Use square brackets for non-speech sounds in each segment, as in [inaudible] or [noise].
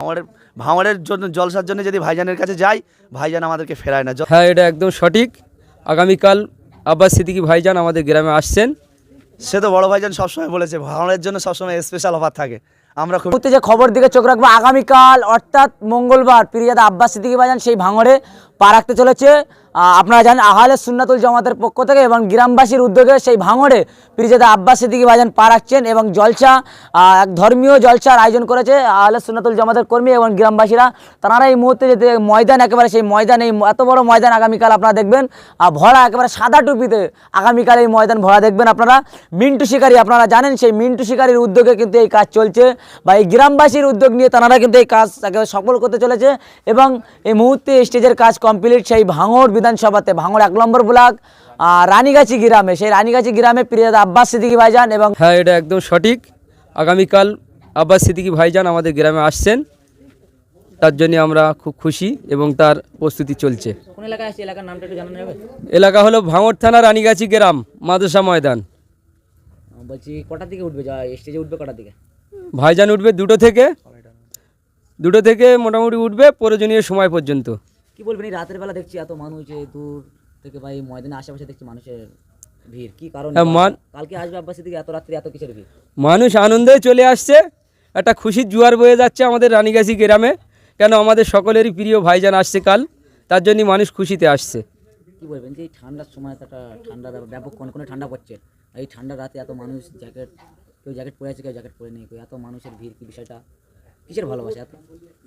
ভাঙড়ের ভাঙড়ের জন্য জলসার জন্য যদি ভাইজানের কাছে যাই ভাইজান আমাদেরকে ফেরায় না। হ্যাঁ এটা একদম সঠিক। আগামীকাল আব্বাস সিদ্দিকি ভাইজান আমাদের গ্রামে আসছেন। সে তো বড় ভাইজান সবসময় বলেছে ভাঙড়ের জন্য সবসময় স্পেশাল অফার থাকে। আমরা খুব যে খবর দিকে চোখ রাখব আগামীকাল অর্থাৎ মঙ্গলবার প্রিয়াদা আব্বাস সিদ্দিকি ভাইজান সেই ভাঙড়ে পা রাখতে চলেছে। আপনারা জানেন আহলে সুন্নাতুল জামাতের পক্ষ থেকে এবং গ্রামবাসীর উদ্যোগে সেই ভাঙড়ে পিরিজাদা আব্বাস সিদ্দিকি বাজান পা রাখছেন এবং জলসা এক ধর্মীয় জলসার আয়োজন করেছে আহলে সুন্নাতুল জামাতের কর্মী এবং গ্রামবাসীরা। তারা এই মুহূর্তে যে ময়দান, একেবারে সেই ময়দান, এই এত বড় ময়দান আগামীকাল আপনারা দেখবেন আর ভরা একেবারে সাদা টুপিতে আগামীকাল এই ময়দান ভরা দেখবেন আপনারা। মিন্টু শিকারী আপনারা জানেন, সেই মিন্টু শিকারীর উদ্যোগে কিন্তু এই কাজ চলছে বা এই গ্রামবাসীর উদ্যোগ নিয়ে তারা কিন্তু এই কাজ একেবারে সফল করতে চলেছে এবং এই মুহূর্তে স্টেজের কাজ কমপ্লিট সেই ভাঙড় বিধানসভাতে ভাঙড় এক নম্বর ব্লক রানীগাছি গ্রামে। সেই রানীগাছি গ্রামে প্রিয়াদ আব্বাস সিদ্দিকি ভাইজান এবং হ্যাঁ এটা একদম সঠিক। আগামীকাল আব্বাস সিদ্দিকি ভাইজান আমাদের গ্রামে আসছেন। তার জন্য আমরা খুব খুশি এবং তার প্রস্তুতি চলছে। কোন এলাকায় আছে? এলাকার নামটা একটু জানানো যাবে? এলাকা হলো ভাঙড় থানা রানীগাছি গ্রাম মাদ্রাসা ময়দান। বলছি কটার দিকে উঠবে? স্টেজে উঠবে কটার দিকে? ভাইজান উঠবে দুটো থেকে। দুটো থেকে মোটামুটি উঠবে প্রয়োজনীয় সময় পর্যন্ত। কি বলবেন এই রাতের বেলা দেখছি এত মানুষ যে দূর থেকে বা এই ময়দানে আশেপাশে দেখছি মানুষের ভিড়। কি কারণ? হ্যাঁ, কালকে আসবে আব্বাস সিদ্দিকি এত রাত্রে এত কিসের ভিড়? মানুষ আনন্দে চলে আসছে একটা খুশির জোয়ার বয়ে যাচ্ছে আমাদের রানীগাছি গ্রামে। কেন আমাদের সকলেরই প্রিয় ভাইজান আসছে কাল তার জন্য মানুষ খুশিতে আসছে। কি বলবেন যে এই ঠান্ডার সময় একটা ঠান্ডা ব্যাপ- ব্যাপক কোন কোন ঠান্ডা পড়ছে? এই ঠান্ডা রাতে এত মানুষ জ্যাকেট কেউ জ্যাকেট পরে আছে কেউ জ্যাকেট পরে নেই কেউ এত মানুষের ভিড় কি বিষয়টা? কিসের ভালোবাসা এত?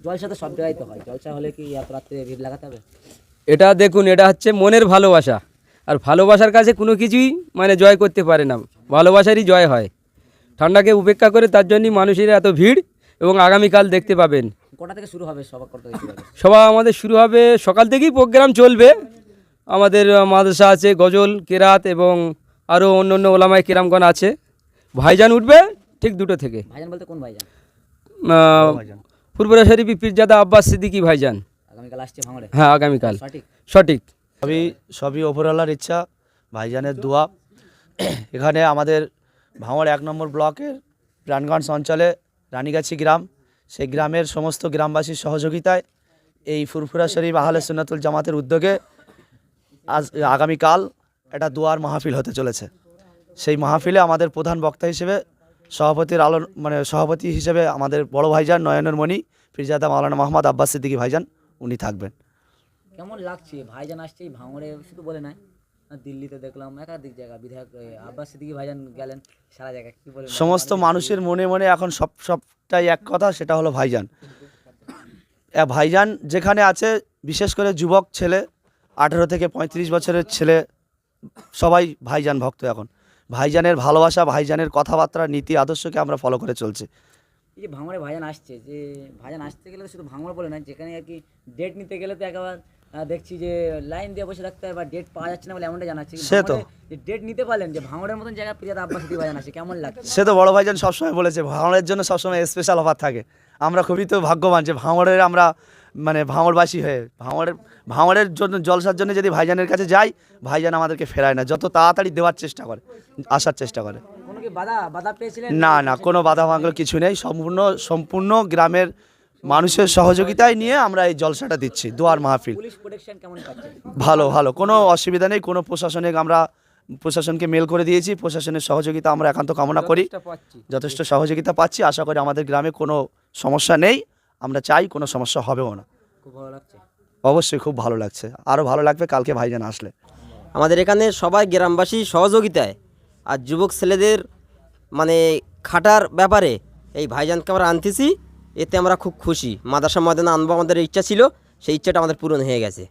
জলসা তো সব জায়গায় তো হয়। জলসা হলে কি এত রাত্রে ভিড় লাগাতে হবে? এটা দেখুন এটা হচ্ছে মনের ভালোবাসা। আর ভালোবাসার কাছে কোনো কিছুই মানে জয় করতে পারে না। ভালোবাসারই জয় হয়। ঠান্ডাকে উপেক্ষা করে তার জন্যই মানুষের এত ভিড় এবং আগামীকাল দেখতে পাবেন। কটা থেকে শুরু হবে সভা সভা আমাদের শুরু হবে সকাল থেকেই প্রোগ্রাম চলবে। আমাদের মাদ্রাসা আছে গজল কেরাত এবং আরও অন্য অন্য ওলামায় কেরামগণ আছে। ভাইজান উঠবে ঠিক দুটো থেকে। ভাইজান বলতে কোন ভাইজান? ফুরপুরা শরীফি পীরজাদা আব্বাস সিদ্দিকি ভাইজান আগামীকাল হ্যাঁ আগামীকাল। সঠিক। সঠিক। সবই সবই ওপরওয়ালার ইচ্ছা ভাইজানের দোয়া। [clears throat] এখানে আমাদের ভাঙড় এক নম্বর ব্লকের প্রাণগঞ্জ অঞ্চলে রানীগাছি গ্রাম। সেই গ্রামের সমস্ত গ্রামবাসীর সহযোগিতায় এই ফুরফুরা শরীফ আহলে সুন্নাতুল জামাতের উদ্যোগে আজ আগামীকাল এটা দোয়ার মাহফিল হতে চলেছে। সেই মাহফিলে আমাদের প্রধান বক্তা হিসেবে সভাপতির আলো মানে সভাপতি হিসেবে আমাদের বড় ভাইজান নয়নের মণি ফিরজাদা মাওলানা মোহাম্মদ আব্বাস সিদ্দিকী ভাইজান উনি থাকবেন। কেমন লাগছে? ভাইজান আসছে ভাঙড়ে শুধু বলে নাই। দিল্লিতে দেখলাম একাধিক জায়গা বিধায়ক আব্বাস সিদ্দিকি ভাইজান গেলেন সারা জায়গায় কি বলে সমস্ত মানুষের মনে মনে এখন সব সবটাই এক কথা সেটা হলো ভাইজান। ভাইজান যেখানে আছে বিশেষ করে যুবক ছেলে আঠেরো থেকে পঁয়ত্রিশ বছরের ছেলে সবাই ভাইজান ভক্ত এখন। ভাইজানের ভালোবাসা ভাইজানের কথাবার্তা নীতি আদর্শকে আমরা ফলো করে চলছি। এই যে ভাঙড়ে ভাইজান আসছে যে ভাইজান আসতে গেলে শুধু ভাঙড় বলে না যেখানে আর কি ডেট নিতে গেলে তো একেবারে দেখছি যে লাইন দিয়ে বসে থাকতে হয় বা ডেট পাওয়া যাচ্ছে না বলে এমনটা জানাচ্ছে। সে তো। যে ডেট নিতে পারলেন যে ভাঙড়ের মতন জায়গা প্রিয়াদা আব্বাস ভাইজান আসছে কেমন লাগছে? সে তো বড় ভাইজান সবসময় বলেছে ভাঙড়ের জন্য সবসময় স্পেশাল অফার থাকে। আমরা খুবই তো ভাগ্যবান যে ভাঙড়ের আমরা মানে ভাঙড়বাসী হয়ে ভাঙড়ের ভাঙড়ের জন্য জলসার জন্য যদি ভাইজানের কাছে যাই ভাইজান আমাদেরকে ফেরায় না। যত তাড়াতাড়ি দেওয়ার চেষ্টা করে আসার চেষ্টা করে। না না কোনো বাধা ভাঙল কিছু নেই। সম্পূর্ণ সম্পূর্ণ গ্রামের মানুষের সহযোগিতায় নিয়ে আমরা এই জলসাটা দিচ্ছি দোয়ার মাহফিল। কেমন ভালো ভালো। কোনো অসুবিধা নেই কোনো প্রশাসনিক আমরা প্রশাসনকে মেল করে দিয়েছি প্রশাসনের সহযোগিতা আমরা একান্ত কামনা করি। যথেষ্ট সহযোগিতা পাচ্ছি। আশা করি আমাদের গ্রামে কোনো সমস্যা নেই। আমরা চাই কোনো সমস্যা হবেও না। খুব ভালো লাগছে। অবশ্যই খুব ভালো লাগছে। আরও ভালো লাগবে কালকে ভাইজান আসলে। আমাদের এখানে সবাই গ্রামবাসী সহযোগিতায়। আর যুবক ছেলেদের মানে খাটার ব্যাপারে এই ভাইজানকে আমরা আনতেছি এতে আমরা খুব খুশি। মাদাসা ময়দানে আনব আমাদের ইচ্ছা ছিল সেই ইচ্ছাটা আমাদের পূরণ হয়ে গেছে।